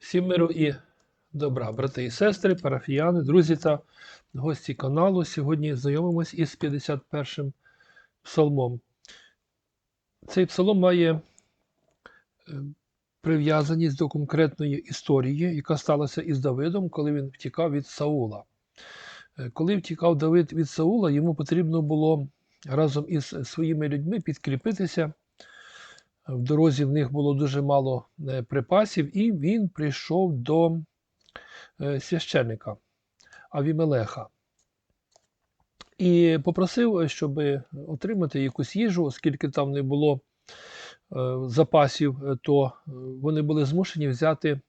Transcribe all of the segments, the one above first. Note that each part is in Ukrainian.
Всім миру і добра, брати і сестри, парафіяни, друзі та гості каналу. Сьогодні знайомимось із 51 псалмом. Цей псалом має е, прив'язаність до конкретної історії, яка сталася із Давидом, коли він втікав від Саула. Е, Коли втікав Давид від Саула, йому потрібно було разом із своїми людьми підкріпитися. В дорозі в них було дуже мало е, припасів, і він прийшов до е, священника Авімелеха і попросив, щоб отримати якусь їжу, оскільки там не було е, запасів, е, то е, вони були змушені взяти,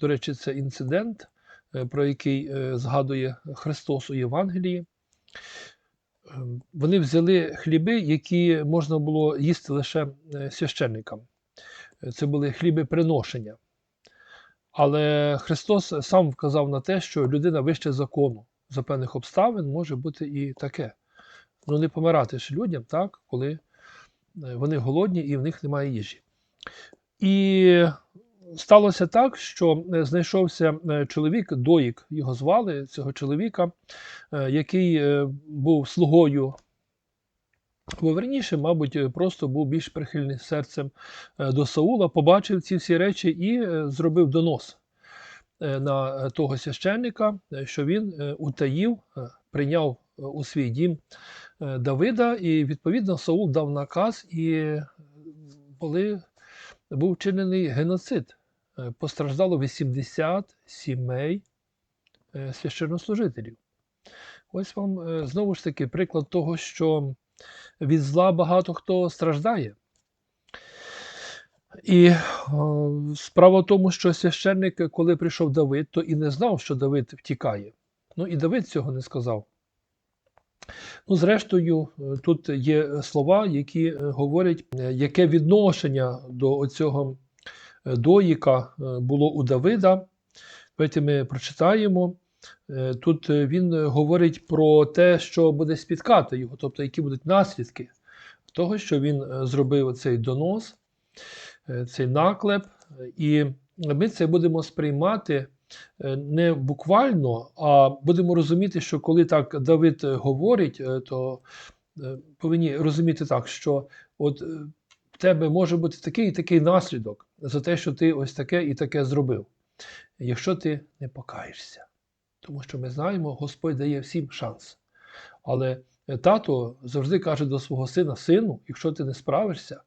до речі, це інцидент, е, про який е, згадує Христос у Євангелії. Вони взяли хліби, які можна було їсти лише е, священникам. Це були хліби приношення. Але Христос сам вказав на те, що людина вище закону за певних обставин може бути і таке. Ну, не помирати ж людям, так, коли е, вони голодні і в них немає їжі. І сталося так, що е, знайшовся е, чоловік, доїк його звали, цього чоловіка, е, який був слугою. Бо верніше, мабуть, просто був більш прихильний серцем до Саула, побачив ці всі речі і зробив донос на того священника, що він утаїв, прийняв у свій дім Давида, і відповідно Саул дав наказ, і були, був вчинений геноцид. Е, Постраждало 80 сімей е, священнослужителів. Ось вам е, знову ж таки приклад того, що від зла багато хто страждає. І справа в тому, що священник, коли прийшов Давид, то і не знав, що Давид втікає. Ну і Давид цього не сказав. Ну, зрештою, тут є слова, які говорять, яке відношення до цього доїка е, було у Давида. Давайте ми прочитаємо. Е, Тут е, він говорить про те, що буде спіткати його, тобто які будуть наслідки того, що він зробив цей донос, цей наклеп. І ми це будемо сприймати не буквально, а будемо розуміти, що коли так Давид говорить, то повинні розуміти так, що от в тебе може бути такий і такий наслідок за те, що ти ось таке і таке зробив, якщо ти не покаєшся. Тому що ми знаємо, Господь дає всім шанс. Але е, тато завжди каже до свого сина: сину, якщо ти не справишся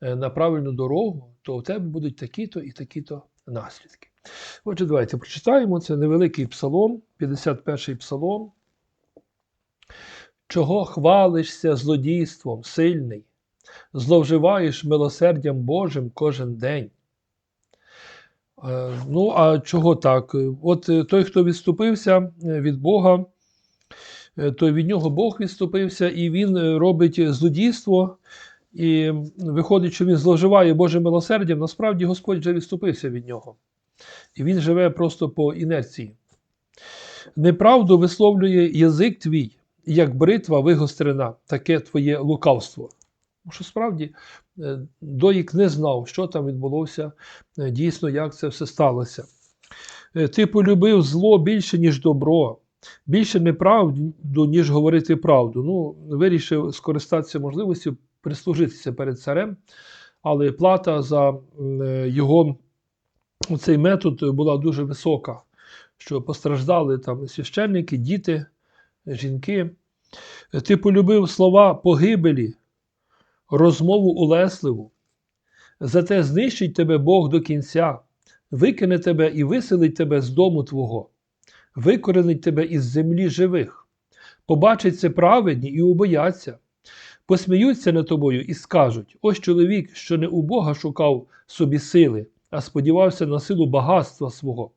е, на правильну дорогу, то у тебе будуть такі-то і такі-то наслідки. Отже, давайте прочитаємо. Це невеликий псалом, 51-й псалом. Чого хвалишся злодійством, сильний, зловживаєш милосердям Божим кожен день. Е, Ну, а чого так? От е, той, хто відступився е, від Бога, то від нього Бог відступився, і він робить злодійство, і виходить, що він зловживає Божим милосердям, насправді Господь вже відступився від нього. І він живе просто по інерції. Неправду висловлює язик твій, як бритва вигострена, таке твоє лукавство. Тому що справді е, доїк не знав, що там відбулося, е, дійсно, як це все сталося. Е, Ти полюбив зло більше, ніж добро, більше неправду, ніж говорити правду. Ну, вирішив скористатися можливістю прислужитися перед царем, але плата за його цей метод була дуже висока, що постраждали там священники, діти, жінки. Ти полюбив слова погибелі, розмову улесливу. Зате знищить тебе Бог до кінця, викине тебе і виселить тебе з дому твого, викоренить тебе із землі живих. Побачать це праведні і убояться, посміються над тобою і скажуть: ось чоловік, що не у Бога шукав собі сили, а сподівався на силу багатства свого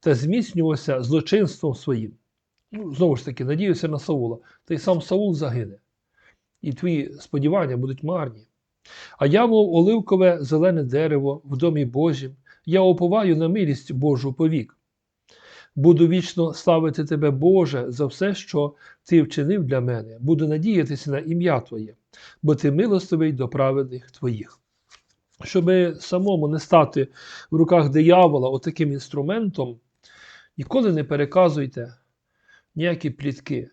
та зміцнювався злочинством своїм. Ну, знову ж таки, надіявся на Саула, та й сам Саул загине і твої сподівання будуть марні. А я, мов оливкове зелене дерево в домі Божім, я оповаю на милість Божу повік. Буду вічно славити тебе, Боже, за все, що ти вчинив для мене, буду надіятися на ім'я Твоє, бо ти милостивий до праведних твоїх. щоб самому не стати в руках диявола отаким інструментом, ніколи не переказуйте ніякі плітки.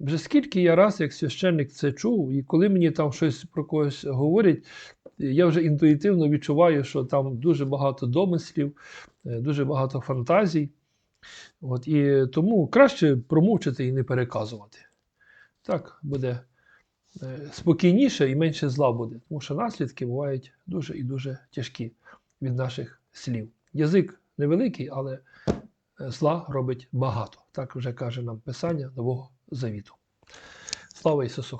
Вже скільки я раз, як священник, це чув, і коли мені там щось про когось говорять, я вже інтуїтивно відчуваю, що там дуже багато домислів, е, дуже багато фантазій. От, і тому краще промовчати і не переказувати. Так буде е, спокійніше і менше зла буде, тому що наслідки бувають дуже і дуже тяжкі від наших слів. Язик невеликий, але е, зла робить багато. Так вже каже нам Писання Нового Завіту. Слава Ісусу!